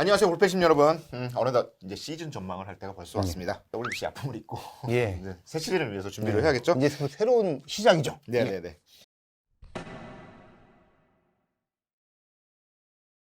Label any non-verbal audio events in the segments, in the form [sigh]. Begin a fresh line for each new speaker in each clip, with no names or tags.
안녕하세요 올패심 여러분 음, 어느덧 이제 시즌 전망을 할 때가 벌써
네.
왔습니다 WBC 아픔을 잊고
예. [laughs]
이제 새 시즌을 위해서 준비를
네.
해야겠죠?
이제 새- 새로운 시작이죠. 예.
네네네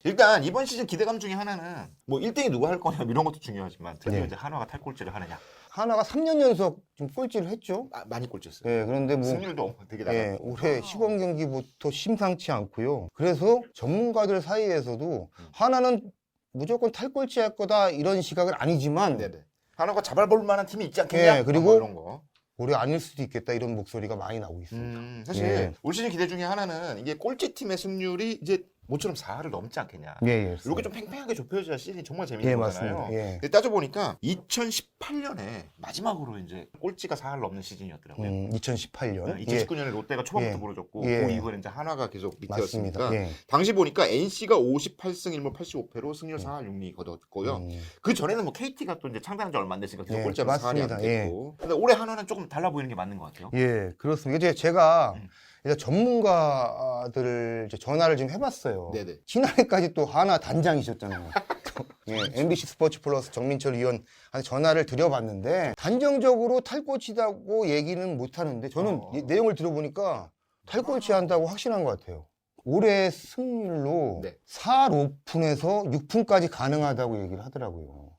일단 이번 시즌 기대감 중에 하나는 뭐 1등이 누가 할 거냐 이런 것도 중요하지만 드디어
네.
이제 한화가 탈골질을 하느냐
하나가 3년 연속 좀 꼴찌를 했죠.
아, 많이 꼴찌했어요
예, 그런데 뭐
승률도 되게
예,
낮았고
올해 시범 경기부터 심상치 않고요. 그래서 전문가들 사이에서도
음.
하나는 무조건 탈꼴찌 할 거다 이런 시각은 아니지만
네네 한화가 잡아볼 만한 팀이 있지 않겠냐?
예, 그리고
뭐 이런 거.
올해 아닐 수도 있겠다 이런 목소리가 많이 나오고 있습니다.
음, 사실
예.
올 시즌 기대 중에 하나는 이게 꼴찌 팀의 승률이 이제 모처럼 4를 넘지 않겠냐.
예, 예.
이렇게 좀 팽팽하게 좁혀져야 시즌이 정말 재밌는
예,
거잖아요.
맞습니다. 예.
근데 따져보니까 2018년에 마지막으로 이제 꼴찌가 4를 넘는 시즌이었더라고요.
음, 2018년. 예,
2019년에 롯데가 초반부터
예.
무너졌고
예.
그 이후에는 이제 한화가 계속
맞습니다. 예.
당시 보니까 NC가 58승 1무 85패로 승률 4할 6리 거뒀고요.
음,
그 전에는 뭐 KT가 또 이제 창단한 지 얼마 안 됐으니까 계속
예,
꼴찌하면 4할이 안
맞습니다.
됐고. 근데 올해 한화는 조금 달라 보이는 게 맞는 것 같아요.
예, 그렇습니다. 이제 제가
음.
이제 전문가들을 이제 전화를 좀 해봤어요.
네네.
지난해까지 또 하나 단장이셨잖아요. [laughs] 예, MBC 스포츠 플러스 정민철 위원한테 전화를 드려봤는데 단정적으로 탈꼴찌다고 얘기는 못하는데 저는
어.
이 내용을 들어보니까 탈꼴찌 한다고 확신한 것 같아요. 올해 승률로
네.
4 오픈에서 6푼까지 가능하다고 얘기를 하더라고요.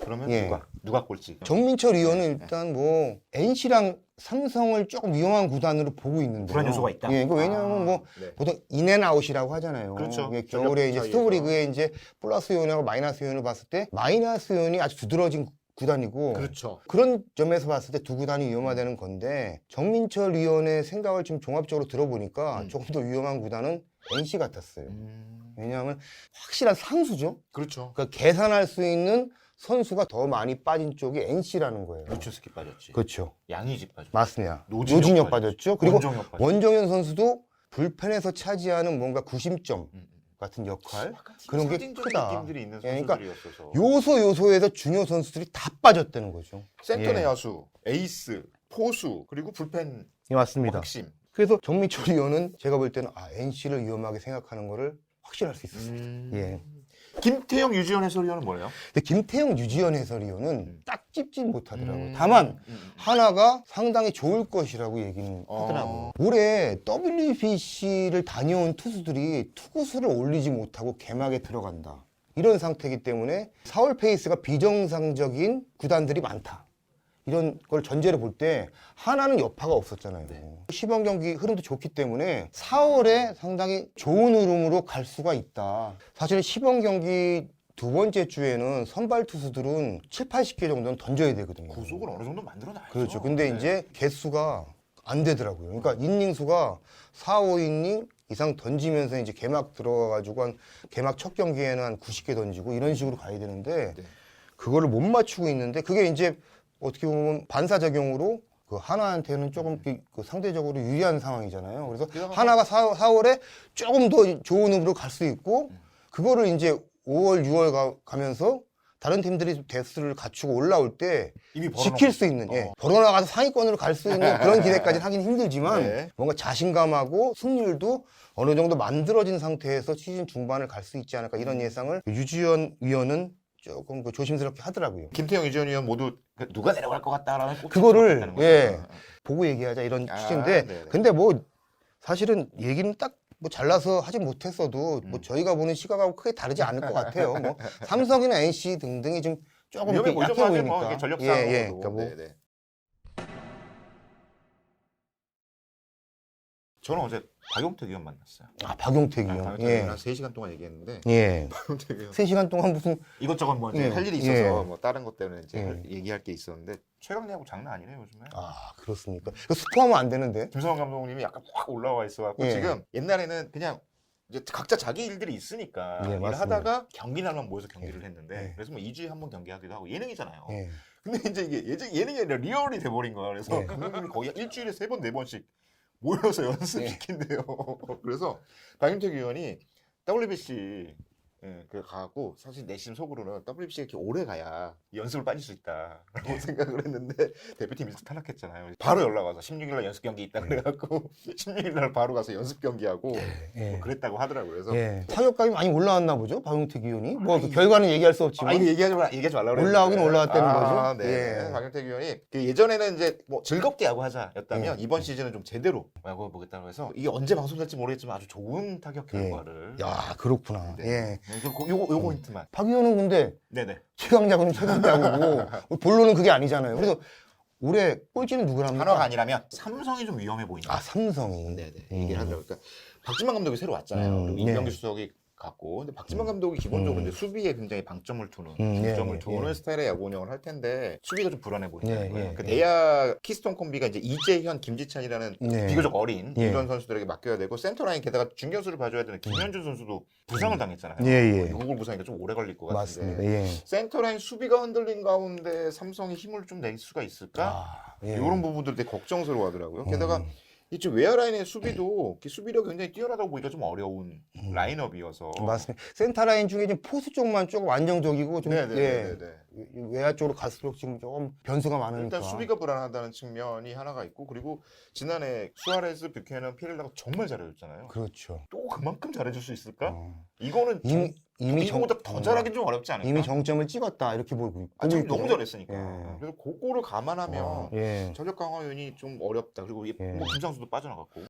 그러면
예.
누가 누가 꼴찌?
정민철
네.
의원은 일단 뭐 NC랑 삼성을 조금 위험한 구단으로 보고 있는데
불안 요소가 있다.
예, 그 왜냐하면
아,
뭐
네.
보통 인앤아웃이라고 하잖아요.
그렇죠.
이게 겨울에 이제
전력
스토브 리그에 이제 플러스 요인하고 마이너스 요인을 봤을 때 마이너스 요인이 아주 두드러진 구단이고
그렇죠.
그런 점에서 봤을 때 두 구단이 위험하다는 건데 정민철 위원의 생각을 지금 종합적으로 들어보니까
음.
조금 더 위험한 구단은 NC 같았어요.
음,
왜냐하면 확실한 상수죠.
그렇죠.
그러니까 계산할 수 있는 선수가 더 많이 빠진 쪽이 NC라는 거예요.
루츠스키 빠졌지.
그렇죠.
양의지 빠졌지.
맞습니다.
노진혁
노진혁,
빠졌죠.
그리고
빠졌지.
원정현 선수도 불펜에서 차지하는 뭔가 구심점
음, 음.
같은 역할. 그런 게 크다. 예, 그러니까. 요소 요소에서 중요 선수들이 다 빠졌다는 거죠.
센터
예.
내야수, 에이스, 포수, 그리고 불펜
예, 맞습니다.
핵심.
그래서 정민철 의원은 제가 볼 때는 아, NC를 위험하게 생각하는 거를 확실할 수 있었어요.
음.
예.
김태형 유지현 해설위원은 뭐예요?
근데 김태형 유지현 해설위원은
음.
딱 찝지 못하더라고요.
음.
다만
음, 음.
하나가 상당히 좋을 것이라고 얘기는
어.
하더라고요. 올해 WBC를 다녀온 투수들이 투구수를 올리지 못하고 개막에 들어간다. 이런 상태이기 때문에 4월 페이스가 비정상적인 구단들이 많다. 이런 걸 전제로 볼 때 하나는 여파가 없었잖아요.
네.
시범 경기 흐름도 좋기 때문에 4월에 상당히 좋은 흐름으로 갈 수가 있다. 사실 시범 경기 두 번째 주에는 선발 투수들은 7, 80개 정도는 던져야 되거든요.
구속을 어느 정도 만들어 놔야죠.
그렇죠. 근데
네.
이제 개수가 안 되더라고요. 그러니까 인닝 수가 4, 5이닝 이상 던지면서 이제 개막 들어가가지고 한 개막 첫 경기에는 한 90개 던지고 이런 식으로 가야 되는데
네.
그거를 못 맞추고 있는데 그게 이제 어떻게 보면 반사작용으로 그 하나한테는 조금 그- 그 상대적으로 유리한 상황이잖아요. 그래서 하나가 4, 4월에 조금 더 좋은 흐름으로 갈 수 있고 그거를 이제 5월, 6월 가, 가면서 다른 팀들이 대수를 갖추고 올라올 때
이미
지킬 수 있는, 예.
어.
벌어나가서 상위권으로 갈 수 있는 그런 [laughs] 기대까지는 하긴 힘들지만
네.
뭔가 자신감하고 승률도 어느 정도 만들어진 상태에서 시즌 중반을 갈 수 있지 않을까 이런 예상을 유지현 위원은 조금 그 조심스럽게 하더라고요.
김태형 유지현 의원 모두 그 누가 내려갈 것 같다라는 꼭
그거를. 예. 보고 얘기하자 이런
아,
취지인데
네네.
근데 뭐 사실은 얘기는 딱 뭐 잘라서 하지 못했어도 뭐
음.
저희가 보는 시각하고 크게 다르지 않을 것 같아요. 뭐 [laughs] 삼성이나 NC 등등이 좀 조금. 약해
사실
보이니까.
뭐 이게 전력상으로도.
예, 예. 그러니까 뭐
네네. 저는 어제 박용택 의원 만났어요.
아, 박용택
아,
의원.
박용택
예.
의원 한 3시간 동안 얘기했는데
예. [laughs]
박용택 의원
3시간 동안 무슨
이것저것 뭐 이제
예,
할 일이 있어서
예.
뭐 다른 것 때문에 이제
예.
할- 얘기할 게 있었는데 최강야구 장난 아니네요 요즘에.
아, 그렇습니까? 이거 스포하면 안 되는데.
김성환 감독님이 약간 확 올라와 있어갖고
예.
지금 옛날에는 그냥 이제 각자 자기 일들이 있으니까
예,
일을
맞습니다.
하다가 경기 날만 모여서 경기를
예.
했는데
예.
그래서 뭐 2주에 한 번 경기하기도 하고 예능이잖아요.
예.
근데 이제 이게 예능이 아니라 리얼이 돼버린 거야. 그래서
예.
감독님이 거의 일주일에 세 번 네 번씩 모여서
예.
연습시킨대요. [laughs] 그래서 박윤택 의원이 WBC 예, 그 가고 사실 내심 속으로는 WBC가 이렇게 오래 가야 연습을 빠질 수 있다라고 생각을 했는데 대표팀 일찍 탈락했잖아요. 바로 연락 와서 16일 날 연습 경기 있다 그래갖고 [laughs] 16일 날 바로 가서 연습 경기하고
예.
뭐 그랬다고 하더라고요. 그래서
예. 타격감이 많이 올라왔나 보죠, 박용택 의원이. 뭐그
아니,
결과는 얘기할 수
아,
없지만.
이거 얘기하지 마, 얘기하지 말라고 그랬는데.
올라오긴 올라왔다는
아,
거죠?
네.
예.
박영택 의원이 그 예전에는 이제 뭐 즐겁게 야구 하자였다면
예.
이번 시즌은 좀 제대로 야구해 보겠다고 해서 이게 언제 방송될지 모르겠지만 아주 좋은 타격
예.
결과를.
야, 그렇구나.
네.
예.
네, 요, 요거 요 포인트만.
박 의원은 근데
네네.
최강자고는 최강자고 [laughs] 본론은 그게 아니잖아요. 그래서 올해 꼴찌는 누구랍니까?
한화가 아니라면 삼성이 좀 위험해 보인다.
아, 삼성이.
네네.
음.
얘기를 하더라고요. 그러니까 박진만 감독이 새로 왔잖아요.
음,
그리고
네.
임경규 수석이 갔고, 근데 박진만 감독이 기본적으로
음.
이제 수비에 굉장히 방점을 두는,
음, 예,
중점을
예,
두는
예.
스타일의 야구 운영을 할 텐데 수비가 좀 불안해 보인다는
예,
거예요.
예,
그
예.
내야 키스톤 콤비가 이제 이재현, 김지찬이라는
네.
비교적 어린
예.
이런 선수들에게 맡겨야 되고 센터 라인 게다가 중견수를 봐줘야 되는 김현준 선수도 부상을 당했잖아요.
예, 예.
누굴 부상이니까 좀 오래 걸릴 것 같은데.
예.
센터 라인 수비가 흔들린 가운데 삼성이 힘을 좀 낼 수가 있을까?
아, 예.
이런 부분들 되게 걱정스러워하더라고요. 게다가
음.
이쪽 외야 라인의 수비도 수비력이 굉장히 뛰어나다고 보기가 좀 어려운 라인업이어서.
음. 맞습니다. 센터 라인 중에 지금 포수 쪽만 조금 안정적이고 좀 예,
네네네.
외야 쪽으로 갈수록 지금 조금 변수가 많으니까.
일단 수비가 불안하다는 측면이 하나가 있고 그리고 지난해 수아레스, 뷰캐넌, 피렐라가 정말 잘해줬잖아요.
그렇죠.
또 그만큼 잘해줄 수 있을까?
어.
이거는
이미 이미 정-
이거보다 더 잘하긴 좀 어렵지 않을까?
이미 정점을 찍었다 이렇게 보고 있고.
아, 참 너무 잘했으니까.
예.
그래서 그거를 감안하면
어, 예.
전력 강화 요인이 좀 어렵다. 그리고 이-
예.
뭐 김상수도 빠져나갔고.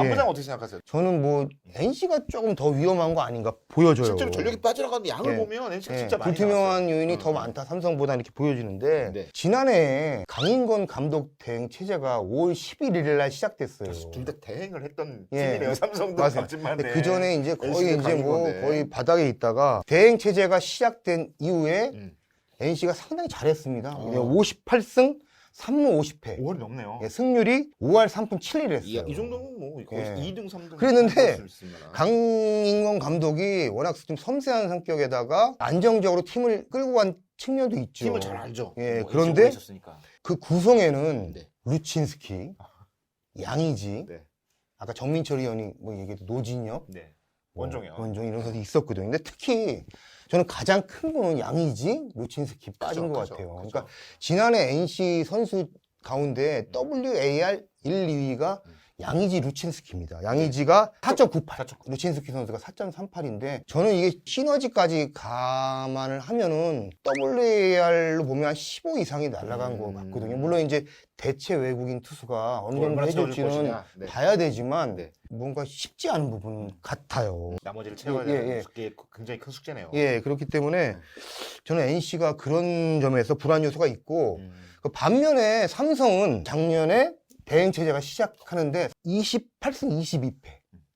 안부장 어떻게 생각하세요?
저는 뭐 NC가 조금 더 위험한 거 아닌가 보여져요.
실제로 전력이 빠져나가는 양을
예.
보면 NC가
예,
진짜 많이
불투명한
나왔어요.
요인이
음.
더 많다 삼성보다 이렇게 보여지는데
네.
지난해 강인권 감독 대행 체제가 5월 11일 날 시작됐어요.
둘 다 대행을 했던
예.
팀이네요. 삼성도.
근데 그 전에 이제 거의 이제 뭐. 거의 바닥에 있다가 대행 체제가 시작된 이후에
음.
NC가 상당히 잘했습니다.
어.
58승 3무 50패.
5월이 넘네요.
예, 승률이 5할 3푼 7리
이,
했어요.
이 정도면 뭐 거의
예.
2등, 3등.
그랬는데 강인권 감독이 워낙 좀 섬세한 성격에다가 안정적으로 팀을 끌고 간 측면도 있죠.
팀을 잘 알죠.
예,
뭐
그런데
있었으니까.
그 구성에는
네.
루친스키, [laughs] 양의지,
네.
아까 정민철 의원이 뭐 얘기했던 노진혁,
네.
뭐
원종현.
원종 이런 선수 있었거든요. 근데 특히 저는 가장 큰 거는 양의지, 루친스키 빠진
그죠,
것
그죠,
같아요.
그죠.
그러니까 지난해 NC 선수 가운데 WAR 1, 2위가
음.
양의지 루친스키입니다. 양의지가 4.98,
4.98.
루친스키 선수가 4.38인데 저는 이게 시너지까지 감안을 하면은 WAR로 보면 한 15 이상이 날아간
음.
거 같거든요. 물론 이제 대체 외국인 투수가 어느 정도 해줄지는.
네.
봐야 되지만
네.
뭔가 쉽지 않은 부분 같아요.
나머지를 채워야
예,
되는
예.
게 굉장히 큰 숙제네요.
예, 그렇기 때문에 저는 NC가 그런 점에서 불안 요소가 있고
음.
그 반면에 삼성은 작년에 대행 체제가 시작하는데 28승 22패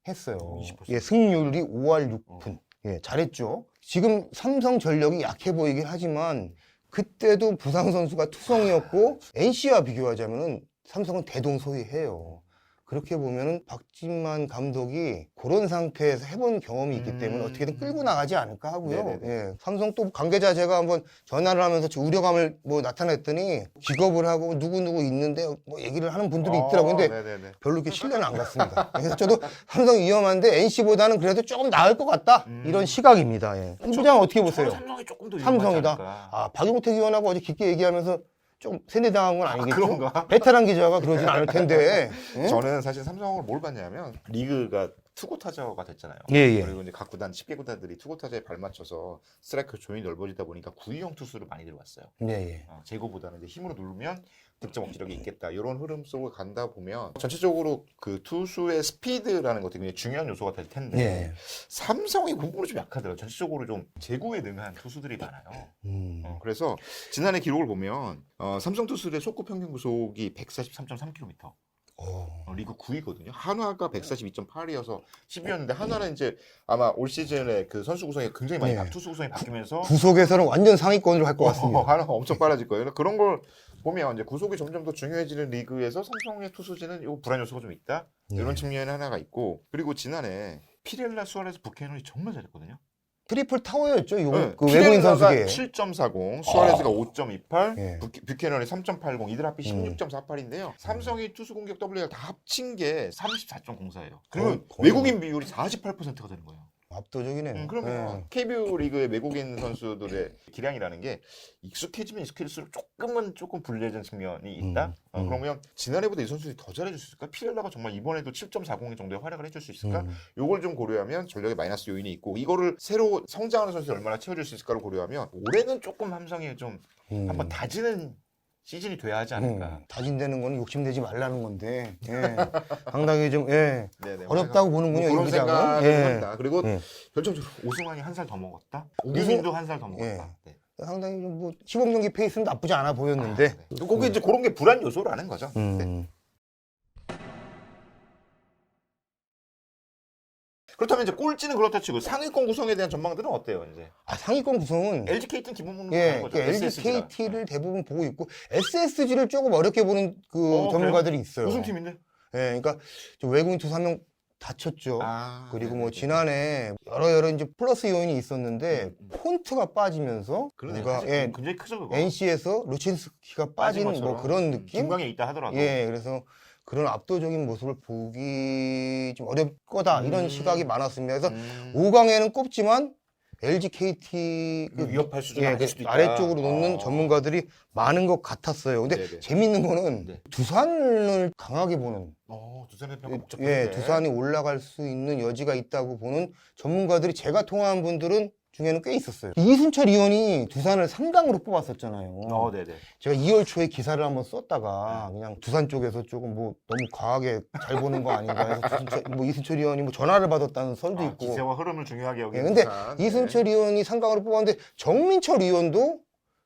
했어요.
28승.
예, 승률이 5할 6푼. 예, 잘했죠. 지금 삼성 전력이 약해 보이긴 하지만 그때도 부상 선수가 투성이었고 NC와 비교하자면은 삼성은 대동소이해요. 그렇게 보면은 박진만 감독이 그런 상태에서 해본 경험이 있기 때문에
음.
어떻게든 끌고 나가지 않을까 하고요. 예. 삼성 또 관계자 제가 한번 전화를 하면서 좀 우려감을 뭐 나타냈더니 기겁을 하고 누구누구 있는데 뭐 얘기를 하는 분들이 있더라고요. 근데
아, 네네네.
별로 이렇게 신뢰는 안 갔습니다. 그래서 저도 삼성 위험한데 NC보다는 그래도 조금 나을 것 같다.
음.
이런 시각입니다. 예. 이 부장 어떻게 보세요?
삼성이 조금 더
삼성이다.
위험하지 않을까.
아, 박용택 의원하고 어제 깊게 얘기하면서 좀 세뇌당한 건 아니겠죠?
그런가?
베테랑 기자가 그러진 않을 [laughs] 텐데. 예?
저는 사실 삼성을 뭘 봤냐면 리그가 투고 타자가 됐잖아요.
예, 예.
그리고 이제 각 구단 10개 구단들이 투고 타자에 발맞춰서 스트라이크 조인이 넓어지다 보니까 구위형 투수를 많이 들어왔어요.
예, 예.
어, 제고보다는 이제 힘으로 누르면 득점 억지력이 있겠다. 이런 흐름 속을 간다 보면 전체적으로 그 투수의 스피드라는 것도 굉장히 중요한 요소가 될 텐데
예.
삼성이 공부로 좀 약하더라고요. 전체적으로 좀 제고에 능한 투수들이 많아요.
음.
어, 그래서 지난해 기록을 보면 어, 삼성 투수들의 속구 평균 구속이 143.3km.
어.
어, 리그 9위거든요. 한화가 142.8이어서 10위였는데 한화는 이제 아마 올 시즌에 그 선수 구성이 굉장히 많이
네.
바- 투수 구성이 바뀌면서
구속에서는 완전 상위권으로 갈것
어,
같습니다.
한화가 엄청 빨라질 거예요. 그런 걸 보면 이제 구속이 점점 더 중요해지는 리그에서 삼성의 투수진은 요 불안 요소가 좀 있다.
네.
이런 측면이 하나가 있고 그리고 지난해 피렐라 수아레스 부캐논이 정말 잘했거든요.
트리플 타워였죠. 요,
네.
그 외국인 선수계.
7.40, 수아레스가 5.28,
예.
뷰- 뷰캐넌이 3.80, 이들 합이
음.
16.48인데요. 삼성이 투수 공격 WR 다 합친 게 34.04예요. 그러면
거의-
외국인 비율이 48%가 되는 거예요.
압도적이네요.
음, 그러면 KBO 리그의 외국인 선수들의 기량이라는 게 익숙해지면 익숙해질수록 조금은 조금 불리해진 측면이 있다.
음,
어,
음.
그러면 지난해보다 이 선수들이 더 잘해줄 수 있을까? 피렐라가 정말 이번에도 7.40 정도의 활약을 해줄 수
예.
있을까?
음.
요걸 좀 고려하면 전력에 마이너스 요인이 있고 이거를 새로 성장하는 선수를 얼마나 채워줄 수 있을까를 고려하면 올해는 조금 함성이 좀
음.
한번 다지는 시즌이 돼야 하지 않을까.
음, 다진되는 거는 욕심내지 말라는 건데 예. [laughs] 상당히 좀 예.
네네.
어렵다고 보는군요,
뭐 그런
이 부장은.
생각을
예.
합니다. 그리고
예.
결정적으로 오승환이 한 살 더 먹었다. 오규민도 한 살 더 먹었다.
예.
네.
상당히 좀뭐 시범 경기 페이스는 나쁘지 않아 보였는데.
아, 네. 그게 이제 그런 게 불안 요소라는 거죠. 네. 그렇다면 이제 꼴찌는 그렇다 치고 상위권 구성에 대한 전망들은 어때요, 이제?
아 상위권 구성은
LG KT는 기본 목록
예,
거죠.
그 LG
SSG 가.
KT를 대부분 보고 있고 SSG를 조금 어렵게 보는 그
어,
전문가들이 있어요.
우승팀인데?
예, 그러니까 좀 외국인 투수 한 명 다쳤죠.
아,
그리고. 뭐 지난해 여러 여러 이제 플러스 요인이 있었는데
음, 음.
폰트가 빠지면서
그러네. 사실
예,
굉장히 크죠, 그거.
NC에서 루친스키가 빠진 뭐. 그런
음,
느낌?
중강에 있다 하더라도.
예, 그래서 그런 압도적인 모습을 보기 좀 어렵 거다 이런
음.
시각이 많았습니다. 그래서
음.
5강에는 꼽지만 LG KT 그
위협할 수준은
예,
아닐
그
수도 있다.
아래쪽으로 놓는
어.
전문가들이 많은 것 같았어요. 근데
네네.
재밌는 거는
네.
두산을 강하게 보는
어, 두산의 평가
예,
복잡한데.
두산이 올라갈 수 있는 여지가 있다고 보는 전문가들이 제가 통화한 분들은 중에는 꽤 있었어요. 이순철 의원이 두산을 3강으로 뽑았었잖아요.
어, 네네.
제가 2월 초에 기사를 한번 썼다가 그냥 두산 쪽에서 조금 뭐 너무 과하게 잘 보는 거 아닌가 해서 [laughs] 이순철, 뭐 이순철 의원이 뭐 전화를 받았다는 설도
아,
있고.
기세와 흐름을 중요하게
예,
여기는
근데
두산. 네.
이순철 의원이 3강으로 뽑았는데 정민철 의원도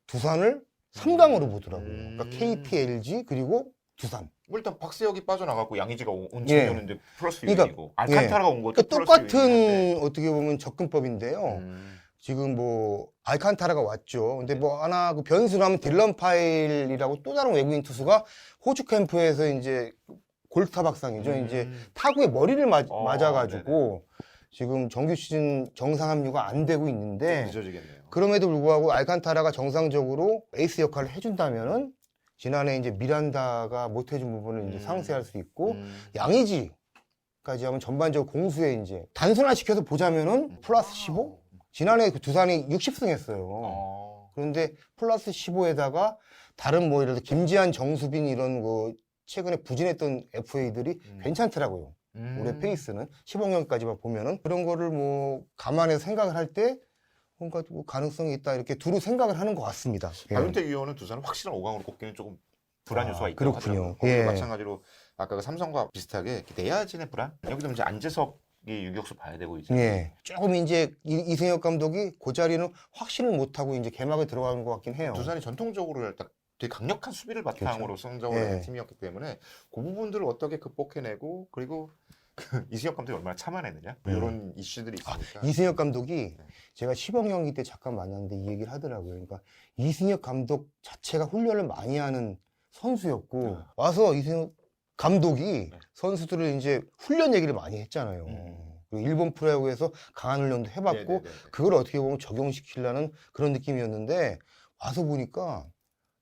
두산을 3강으로 보더라고요.
음.
그러니까 KT, LG 그리고 두산.
뭐 일단 박세혁이 빠져나갔고 양의지가 온
예.
측면인데 플러스
그러니까,
요인이고 알칸타라가 온 것도
그러니까
플러스
똑같은
요인인데.
어떻게 보면 접근법인데요.
음.
지금 뭐 알칸타라가 왔죠. 근데 뭐 하나 그 변수라면 딜런 파일이라고 또 다른 외국인 투수가 호주 캠프에서 이제 골타 박상이죠.
음.
이제 타구에 머리를 맞,
어,
맞아가지고 지금 정규 시즌 정상 합류가 안 되고 있는데
늦어지겠네요.
그럼에도 불구하고 알칸타라가 정상적으로 에이스 역할을 해준다면은 지난해 이제 미란다가 못 해준 부분을 이제
음.
상쇄할 수 있고
음.
양의지 까지 하면 전반적으로 공수에 이제 단순화시켜서 보자면은 플러스 15? 지난해 그 두산이 60승 했어요.
어.
그런데 플러스 15에다가 다른 뭐 예를 들어 김지한, 정수빈 이런 거 최근에 부진했던 FA들이
음.
괜찮더라고요.
음.
올해 페이스는 15년까지만 보면은 그런 거를 뭐 감안해서 생각을 할 때 뭔가 뭐 가능성이 있다 이렇게 두루 생각을 하는 것 같습니다. 예.
박윤택 위원은 두산을 확실한 5강으로 꼽기는 조금 불안
아,
요소가 있다고
그렇군요.
하더라고요. 거기도
예.
마찬가지로 아까 그 삼성과 비슷하게 내야진의 불안? 여기도 이제 안재석이 유격수 봐야 되고 이제
예. 조금 이제 이- 이승엽 감독이 그 자리는 확신을 못하고 이제 개막에 들어가는 것 같긴 해요.
두산이 전통적으로 일단 되게 강력한 수비를 바탕으로 성적을
예.
낸 팀이었기 때문에 그 부분들을 어떻게 극복해내고 그리고 그 [laughs] 이승엽 감독이 얼마나 참아내느냐 뭐
음.
이런 이슈들이 있으니까
이승엽 감독이
네.
제가 시범 경기 때 잠깐 만났는데 이 얘기를 하더라고요. 그러니까 이승엽 감독 자체가 훈련을 많이 하는 선수였고
아.
와서 이승엽 감독이
네.
선수들을 이제 훈련 얘기를 많이 했잖아요.
음.
그리고 일본 프로야구에서 강한 훈련도 해봤고
네네네.
그걸 어떻게 보면 적용시키려는 그런 느낌이었는데 와서 보니까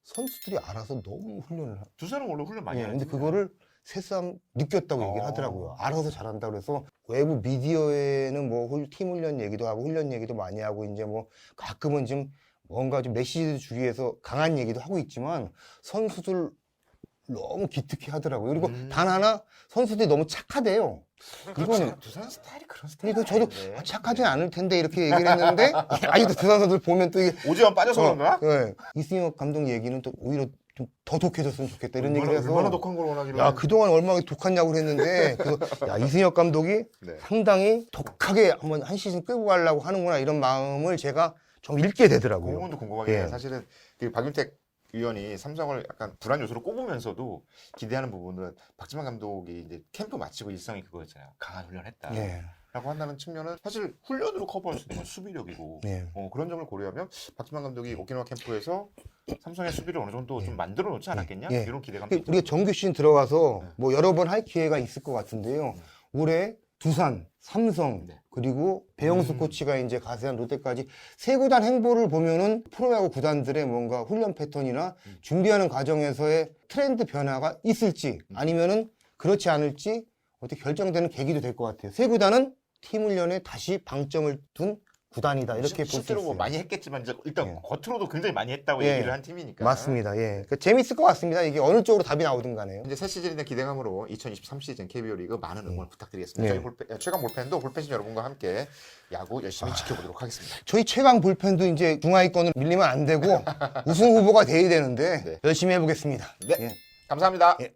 선수들이 알아서 너무 훈련을 하.
두산은 원래 훈련 많이
예,
하는
근데
팀이에요.
그거를 새삼 느꼈다고
어.
얘기를 하더라고요. 알아서 잘한다 그래서 외부 미디어에는 뭐 팀 훈련 얘기도 하고 훈련 얘기도 많이 하고 이제 뭐 가끔은 좀 뭔가 좀 메시지 주기 위해서 강한 얘기도 하고 있지만 선수들 너무 기특해 하더라고요. 그리고
음.
단 하나 선수들이 너무 착하대요. 이거는-
두산 스타일이 그런 스타일
그러니까 저도
아닌데.
아, 착하진 않을 텐데 이렇게 얘기를 했는데 [laughs] 아직도 두산 선수들 보면 또 이게
오지환 빠져서 그런가?
예. 이승엽 감독 얘기는 또 오히려 좀 더 독해졌으면 좋겠다 이런
얼마나,
얘기를 해서
얼마나 독한 걸 원하길래
야 그동안 얼마나 독하냐고 그랬는데 그래서 [laughs] 야 이승엽 감독이
네.
상당히 독하게 한번 한 시즌 끌고 가려고 하는구나 이런 마음을 제가 좀 읽게
그
되더라고요.
부분도 궁금하긴
예.
해요. 사실은 그 박윤택 위원이 삼성을 약간 불안 요소로 꼽으면서도 기대하는 부분은 박지만 감독이 이제 캠프 마치고 일성이 그거였잖아요. 강한 훈련했다.
예.
라고 한다는 측면은 사실 훈련으로 커버할 수 있는 건 수비력이고
예.
어, 그런 점을 고려하면 박지만 감독이 오키나와 캠프에서 삼성의 수비를 어느 정도 좀 만들어 놓지 않았겠냐
예.
이런 기대감도
우리가 정규 시즌 들어가서
네.
뭐 여러 번 할 기회가 있을 것 같은데요.
네.
올해 두산, 삼성,
네.
그리고 배영수
음.
코치가 이제 가세한 롯데까지 세 구단 행보를 보면은 프로야구 구단들의 뭔가 훈련 패턴이나
음.
준비하는 과정에서의 트렌드 변화가 있을지
음.
아니면은 그렇지 않을지 어떻게 결정되는 계기도 될 것 같아요. 세 구단은 팀 훈련에 다시 방점을 둔 구단이다 이렇게 볼 수
실제로
있어요.
뭐 많이 했겠지만 이제 일단
예.
겉으로도 굉장히 많이 했다고
예.
얘기를 한 팀이니까.
맞습니다. 예, 그 재밌을 것 같습니다. 이게 어느 쪽으로 답이 나오든 간에요.
이제 새 시즌인데 기대감으로 2023 시즌 KBO 리그 많은 응원 부탁드리겠습니다.
네.
저희 볼펜, 최강 볼펜도 볼펜신 여러분과 함께 야구 열심히 지켜보도록 하겠습니다.
저희 최강 불펜도 이제 중하위권을 밀리면 안 되고 [laughs] 우승 후보가 돼야 되는데
네.
열심히 해보겠습니다.
네.
예.
감사합니다.
예.